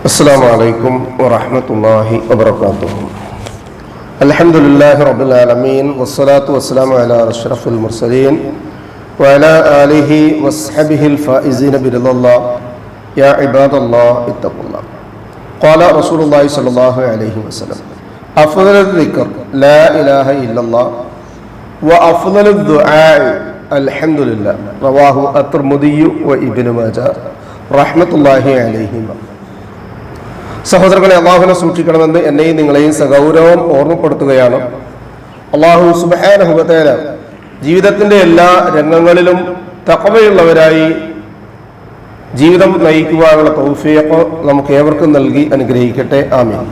السلام عليكم ورحمة الله وبركاته الحمد لله رب العالمين والصلاة والسلام على أشرف المرسلين وعلى آله وصحبه الفائزين برضا الله يا عباد الله اتقوا الله قال رسول الله صلى الله عليه وسلم أفضل الذكر لا إله إلا الله وأفضل الدعاء الحمد لله رواه الترمذي وابن ماجه رحمة الله عليهما സഹോദരങ്ങളെ അള്ളാഹുനെ സൂക്ഷിക്കണമെന്ന് എന്നെയും നിങ്ങളെയും സഗൗരവം ഓർമ്മപ്പെടുത്തുകയാണ്. അള്ളാഹു സുബാനഹുബത്തേല ജീവിതത്തിന്റെ എല്ലാ രംഗങ്ങളിലും തക്കവയുള്ളവരായി ജീവിതം നയിക്കുവാനുള്ള തൗഫിയൊക്കെ നമുക്ക് ഏവർക്കും നൽകി അനുഗ്രഹിക്കട്ടെ. ആമീൻ.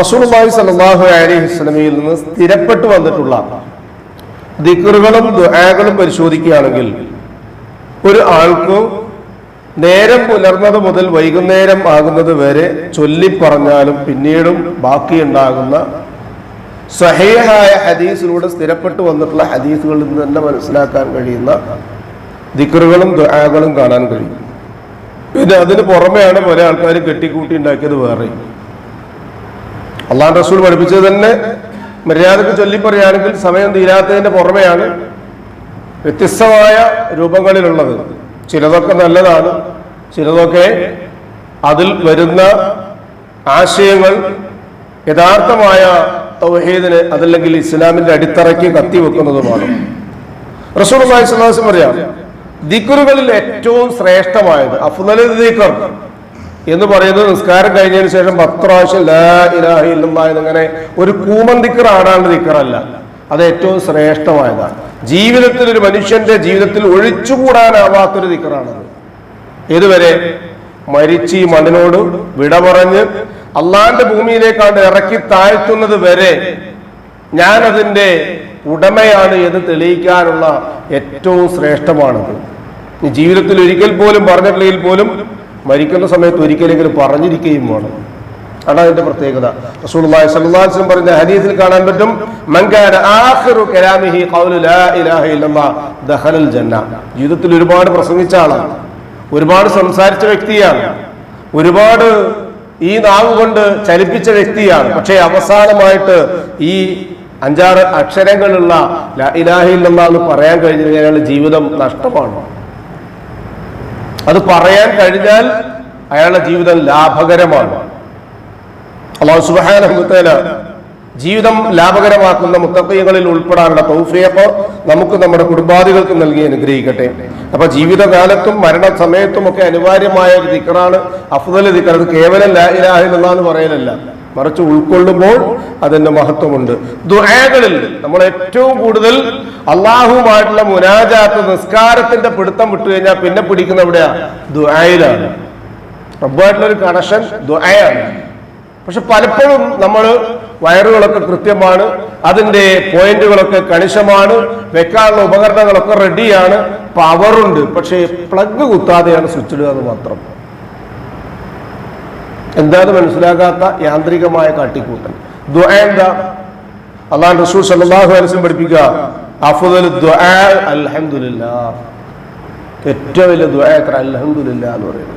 റസൂലുള്ളാഹി സലാഹു അലി വസല്ലമയിൽ നിന്ന് സ്ഥിരപ്പെട്ടു വന്നിട്ടുള്ള ദിക്കറുകളും ദുആകളും പരിശോധിക്കുകയാണെങ്കിൽ ഒരു ആൾക്ക് നേരം പുലർന്നത് മുതൽ വൈകുന്നേരം ആകുന്നത് വരെ ചൊല്ലിപ്പറഞ്ഞാലും പിന്നീടും ബാക്കിയുണ്ടാകുന്ന സഹേഹായ ഹദീസിലൂടെ സ്ഥിരപ്പെട്ടു വന്നിട്ടുള്ള ഹദീസുകളിൽ നിന്ന് തന്നെ മനസ്സിലാക്കാൻ കഴിയുന്ന ദിക്കറുകളും ദുആകളും കാണാൻ കഴിയും. പിന്നെ അതിന് പുറമെയാണ് പല ആൾക്കാർ കെട്ടിക്കൂട്ടി ഉണ്ടാക്കിയത് വേറെ. അള്ളാഹ് റസൂൽ പഠിപ്പിച്ചത് തന്നെ മര്യാദയ്ക്ക് ചൊല്ലിപ്പറയാണെങ്കിൽ സമയം തീരാത്തതിന്റെ പുറമെയാണ് വ്യത്യസ്തമായ രൂപങ്ങളിലുള്ളത്. ചിലതൊക്കെ നല്ലതാണ് ചിലതൊക്കെ അതിൽ വരുന്ന ആശയങ്ങൾ യഥാർത്ഥമായ തൗഹീദിന് അതല്ലെങ്കിൽ ഇസ്ലാമിന്റെ അടിത്തറയ്ക്ക് കത്തി കത്തിവെക്കുന്നതുമാണ് റസൂർ സാഹിസ്ലാസം പറയാം ദിക്കറുകളിൽ ഏറ്റവും ശ്രേഷ്ഠമായത് അഫ്ദൽ ദിക്കർ എന്ന് പറയുന്നത് നിസ്കാരം കഴിഞ്ഞതിന് ശേഷം പത്ത് പ്രാവശ്യം എന്നിങ്ങനെ ഒരു കൂമൻ ദിക്കർ ആടാണ്ട് ദിക്കറല്ല അത് ഏറ്റവും ശ്രേഷ്ഠമായതാണ്. ജീവിതത്തിൽ ഒരു മനുഷ്യന്റെ ജീവിതത്തിൽ ഒഴിച്ചുകൂടാനാവാത്തൊരു ദിക്കറാണത് ഇതുവരെ മരിച്ച് ഈ മണ്ണിനോട് വിട പറഞ്ഞ് അള്ളാന്റെ ഭൂമിയിലേക്കാണ്ട് ഇറക്കി താഴ്ത്തുന്നത് വരെ ഞാൻ അതിന്റെ ഉടമയാണ് എന്ന് തെളിയിക്കാനുള്ള ഏറ്റവും ശ്രേഷ്ഠമാണത്. ഈ ജീവിതത്തിൽ ഒരിക്കൽ പോലും പറഞ്ഞിട്ടില്ലെങ്കിൽ പോലും മരിക്കുന്ന സമയത്ത് ഒരിക്കലെങ്കിലും പറഞ്ഞിരിക്കുകയും വേണം. അതാണ് അതിന്റെ പ്രത്യേകത. അലൈഹി വസല്ലം പറഞ്ഞ ഹദീസിൽ കാണാൻ പറ്റും ജീവിതത്തിൽ ഒരുപാട് പ്രസംഗിച്ച ആളാണ്. ഒരുപാട് സംസാരിച്ച വ്യക്തിയാണ്. ഒരുപാട് ഈ നാവ് കൊണ്ട് ചലിപ്പിച്ച വ്യക്തിയാണ്. പക്ഷേ അവസാനമായിട്ട് ഈ അഞ്ചാറ് അക്ഷരങ്ങളുള്ള ലാ ഇലാഹ പറയാൻ കഴിഞ്ഞു കഴിഞ്ഞാൽ ജീവിതം നഷ്ടമാണ്. അത് പറയാൻ കഴിഞ്ഞാൽ അയാളുടെ ജീവിതം ലാഭകരമാണ്. അള്ളാഹു സുബാന ജീവിതം ലാഭകരമാക്കുന്ന മുത്തക്കയങ്ങളിൽ ഉൾപ്പെടാനുള്ള തൗഫിയപ്പ് നമുക്ക് നമ്മുടെ കുടുംബാദികൾക്ക് നൽകി അനുഗ്രഹിക്കട്ടെ. അപ്പൊ ജീവിതകാലത്തും മരണസമയത്തും ഒക്കെ അനിവാര്യമായ ഒരു ദിക്കറാണ് അഫ്ദൽ ദിക്കർ. അത് കേവലം ലാ എന്ന് പറയലല്ല. മറിച്ച് ഉൾക്കൊള്ളുമ്പോൾ അതിന്റെ മഹത്വമുണ്ട്. ദുആകളിൽ നമ്മൾ ഏറ്റവും കൂടുതൽ അള്ളാഹുമായിട്ടുള്ള മുനാജാത്ത് നിസ്കാരത്തിന്റെ പിടുത്തം വിട്ടു കഴിഞ്ഞാൽ പിന്നെ പിടിക്കുന്ന എവിടെയാ? ദുആയിലാണ്. റബ്ബായിട്ടുള്ള ഒരു കണക്ഷൻ ദുആയാണ്. പക്ഷെ പലപ്പോഴും നമ്മൾ വയറുകളൊക്കെ കൃത്യമാണ് അതിന്റെ പോയിന്റുകളൊക്കെ കണിശമാണ് വെക്കാനുള്ള ഉപകരണങ്ങളൊക്കെ റെഡിയാണ് പവറുണ്ട് പക്ഷേ പ്ലഗ് കുത്താതെയാണ് സ്വിച്ച് ഇടുക എന്ന് മാത്രം. എന്താന്ന് മനസ്സിലാകാത്ത യാന്ത്രികമായ കാട്ടിക്കൂട്ടൽ. എന്താ? അള്ളാഹ് റസൂൽ സല്ലല്ലാഹു അലൈഹി വസല്ലം പഠിപ്പിക്കുക ഏറ്റവും വലിയ ദ്വ എത്ര? അലഹമുല്ല എന്ന് പറയുന്നത്.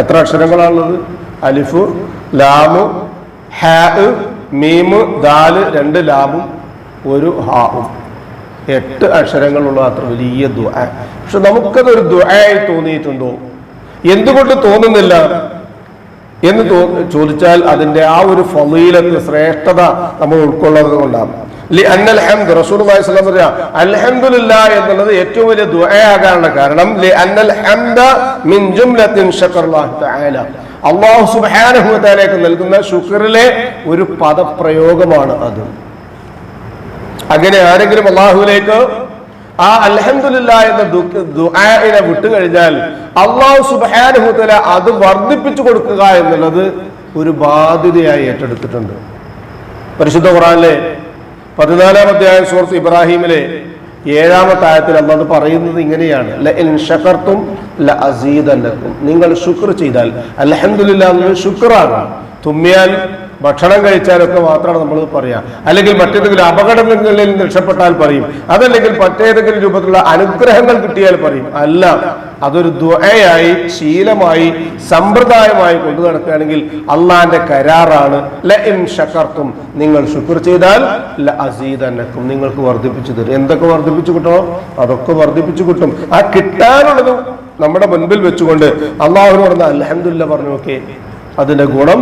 എത്ര അക്ഷരങ്ങളാണുള്ളത്? അലിഫു ലാമ് ഹാ മീമ് ദാൽ രണ്ട് ലാമും ഒരു ഹാവും. എട്ട് അക്ഷരങ്ങളുള്ള അത്ര വലിയ ദുആ. പക്ഷെ നമുക്കതൊരു ദുആയി തോന്നിയിട്ടുണ്ടോ? എന്തുകൊണ്ട് തോന്നുന്നില്ല? എന്ന് തോ ചോദിച്ചാൽ അതിന്റെ ആ ഒരു ഫലീലത്ത് ശ്രേഷ്ഠത നമ്മൾ ഉൾക്കൊള്ളുന്നത് കൊണ്ടാണ്. അന്നൽ ഹംദ് അലൈഹി വസല്ലം എന്നുള്ളത് ഏറ്റവും വലിയ ദുആയാകാനുള്ള കാരണം അന്നൽ ഹംദ മിൻ ജുംലത്തിൻ ശക്കറുല്ലാഹി തആല. വ തആലയ്ക്ക് നൽകുന്ന ശുക്രിലെ ഒരു പദപ്രയോഗമാണ് അത്. അങ്ങനെ ആരെങ്കിലും അള്ളാഹുവിലേക്ക് ആ അലഹമില്ല എന്ന ദുആഇനെ വിട്ടുകഴിഞ്ഞാൽ അള്ളാഹു സുബ്ഹാനഹു തആല അത് വർദ്ധിപ്പിച്ചു കൊടുക്കുക എന്നുള്ളത് ഒരു ബാധ്യതയായി ഏറ്റെടുത്തിട്ടുണ്ട്. പരിശുദ്ധ ഖുറാനിലെ പതിനാലാം അധ്യായം സുഹൃത്ത് ഇബ്രാഹിമിലെ ഏഴാമത്തെ ആയത്തിൽ അള്ളാഹ് പറയുന്നത് ഇങ്ങനെയാണ് നിങ്ങൾ ശുക്ർ ചെയ്താൽ എന്നത് ശുക്റാണ്. തുമ്മിയാൽ ഭക്ഷണം കഴിച്ചാലൊക്കെ മാത്രമാണ് നമ്മൾ പറയുക അല്ലെങ്കിൽ മറ്റേതെങ്കിലും അപകടങ്ങളിൽ രക്ഷപ്പെട്ടാൽ പറയും. അതല്ലെങ്കിൽ മറ്റേതെങ്കിലും രൂപത്തിലുള്ള അനുഗ്രഹങ്ങൾ കിട്ടിയാൽ പറയും. അല്ല അതൊരു ദ്വയായി ശീലമായി സമ്പ്രദായമായി കൊണ്ടു നടക്കുകയാണെങ്കിൽ അള്ളാന്റെ കരാറാണ്. ല ഇൻ ഷക്കർക്കും നിങ്ങൾ ശുക്ർ ചെയ്താൽ ല അസീതനക്കും നിങ്ങൾക്ക് വർദ്ധിപ്പിച്ചു തരും. എന്തൊക്കെ വർദ്ധിപ്പിച്ചു കിട്ടണോ? അതൊക്കെ വർദ്ധിപ്പിച്ചു കിട്ടും. ആ കിട്ടാനുള്ളത് നമ്മുടെ മുൻപിൽ വെച്ചുകൊണ്ട് അള്ളാഹുനോട് അലഹമില്ല പറഞ്ഞു നോക്കേ അതിന്റെ ഗുണം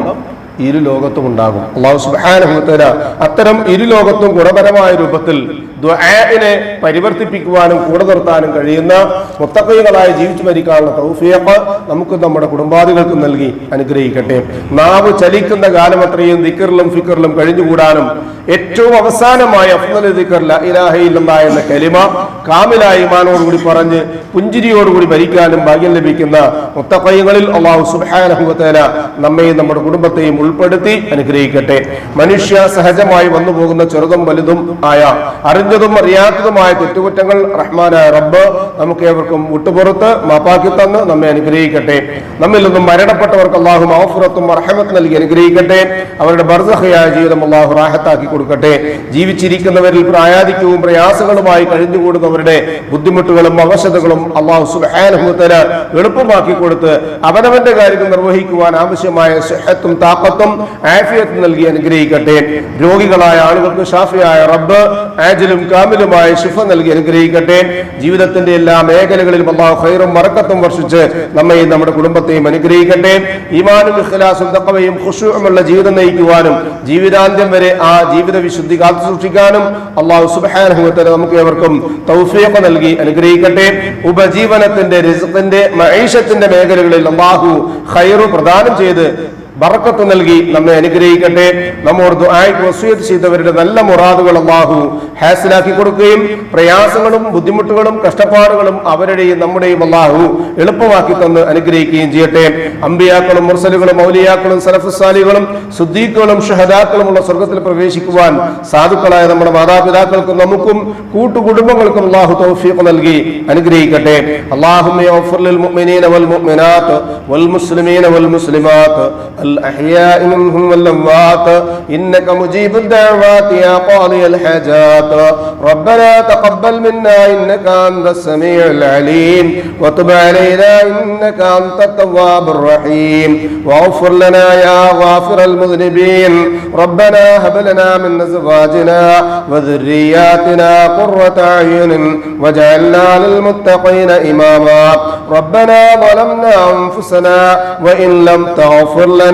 ഇരു ലോകത്തും ഉണ്ടാകും അള്ളാഹു സുബാനുഭവത്തല അത്തരം ഇരു ലോകത്തും ഗുണപരമായ രൂപത്തിൽ ദ്വആഇനെ പരിവർത്തിപ്പിക്കുവാനും കൂടെ നിർത്താനും കഴിയുന്ന മുത്തക്കൈകളായി ജീവിച്ചു മരിക്കാനുള്ള തൗഫീഖ് നമുക്ക് നമ്മുടെ കുടുംബാദികൾക്ക് നൽകി അനുഗ്രഹിക്കട്ടെ. നാവ് ചലിക്കുന്ന കാലം അത്രയും ദിക്കറിലും ഫിക്കറിലും കഴിഞ്ഞുകൂടാനും ഏറ്റവും അവസാനമായ ലാ ഇലാഹ ഇല്ലല്ലാഹ് എന്ന കലിമ കാമിലായ ഇമാനോടുകൂടി പറഞ്ഞ് പുഞ്ചിരിയോടുകൂടി ഭരിക്കാനും ഭാഗ്യം ലഭിക്കുന്ന മുത്തക്കൈകളിൽ അള്ളാഹു സുബ്ഹാനഹു നമ്മയും നമ്മുടെ കുടുംബത്തെയും ഉൾപ്പെടുത്തി അനുഗ്രഹിക്കട്ടെ. മനുഷ്യ സഹജമായി വന്നു പോകുന്ന ചെറുതും വലുതും ആയ അറിഞ്ഞതും അറിയാത്തതുമായ തെറ്റുകുറ്റങ്ങൾ റഹ്മാനായ റബ്ബ് നമുക്ക് ഏവർക്കും വിട്ടുപുറത്ത് മാപ്പാക്കി തന്ന് നമ്മെ അനുഗ്രഹിക്കട്ടെ. നമ്മിൽ നിന്നും മരണപ്പെട്ടവർക്ക് അള്ളാഹു മഹഫുറത്തും റഹമത്ത് നൽകി അനുഗ്രഹിക്കട്ടെ. അവരുടെ ബർസഹയായ ജീവിതം അള്ളാഹു റാഹത്താക്കി കൊടുക്കട്ടെ. ജീവിച്ചിരിക്കുന്നവരിൽ പ്രായാധിക്യവും പ്രയാസങ്ങളുമായി കഴിഞ്ഞുകൂടുന്നവരുടെ ബുദ്ധിമുട്ടുകളും അവശതകളും അള്ളാഹു സുബാനുഭവത്തിന് എളുപ്പമാക്കി കൊടുത്ത് അവനവന്റെ കാര്യങ്ങൾ നിർവഹിക്കുവാൻ ആവശ്യമായ സുഹത്തും താക്കത്തും ആഫിയത്തും നൽകി അനുഗ്രഹിക്കട്ടെ. രോഗികളായ ആളുകൾക്ക് ഷാഫിയായ റബ്ബ് ആജിലും കാമിലുമായ ശുഭ നൽകി അനുഗ്രഹിക്കട്ടെ. ജീവിതത്തിന്റെ എല്ലാ മേഖലകളിലും അള്ളാഹു ഖൈറും മറക്കത്തും വർഷിച്ച് നമ്മയും നമ്മുടെ കുടുംബത്തെയും അനുഗ്രഹിക്കട്ടെ. ഈമാനും ഇഖ്ലാസും തക്കവയും ഖുഷുമുള്ള ജീവിതം നയിക്കുവാനും ജീവിതാന്ത്യം വരെ ആ ജീവിത വിശുദ്ധി കാത്തു സൂക്ഷിക്കാനും അള്ളാഹു തആല നമുക്ക് ഏവർക്കും തൗഫീഖ് നൽകി അനുഗ്രഹിക്കട്ടെ. ഉപജീവനത്തിന്റെ റിസ്ഖിന്റെ മൈഷത്തിന്റെ മേഖലകളിൽ അള്ളാഹു ഖൈറു പ്രദാനം ചെയ്ത് ബറക്കത്ത് നൽകി നമ്മെ അനുഗ്രഹിക്കട്ടെ. നമ്മോട് ദുആയ്ക്ക് വസൂയത്ത് ചെയ്തവരുടെ നല്ല മുറാദുകൾ അള്ളാഹു ഹാസിലാക്കി കൊടുക്കുകയും പ്രയാസങ്ങളും ബുദ്ധിമുട്ടുകളും കഷ്ടപ്പാടുകളും അവരുടെയും നമ്മുടെയും അള്ളാഹു എളുപ്പമാക്കി തന്ന് അനുഗ്രഹിക്കുകയും ചെയ്യട്ടെ. അമ്പിയാക്കളും മുർസലുകളും മൗലിയാക്കളും സലഫുസാലികളും സുദ്ദീഖുകളും ഷഹദാക്കളുമുള്ള സ്വർഗത്തിൽ പ്രവേശിക്കുവാൻ സാധുക്കളായ നമ്മുടെ മാതാപിതാക്കൾക്കും നമുക്കും കൂട്ടുകുടുംബങ്ങൾക്കും അള്ളാഹു തൗഫീഖ് നൽകി അനുഗ്രഹിക്കട്ടെ. അള്ളാഹുമ്മ യഗ്ഫിർ ലിൽ മുഅ്മിനീന الأحياء منهم واللوات إنك مجيب الدعوات يا قاضي الحاجات. ربنا تقبل منا إنك أنت السميع العليم. وتب علينا إنك أنت التواب الرحيم. واغفر لنا يا غافر المذنبين. ربنا هب لنا من أزواجنا وذرياتنا قرة أعين واجعلنا للمتقين إماما. ربنا ظلمنا أنفسنا وإن لم تغفر لنا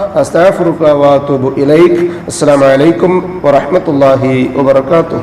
أستغفرك وأتوب إليك السلام عليكم ورحمة الله وبركاته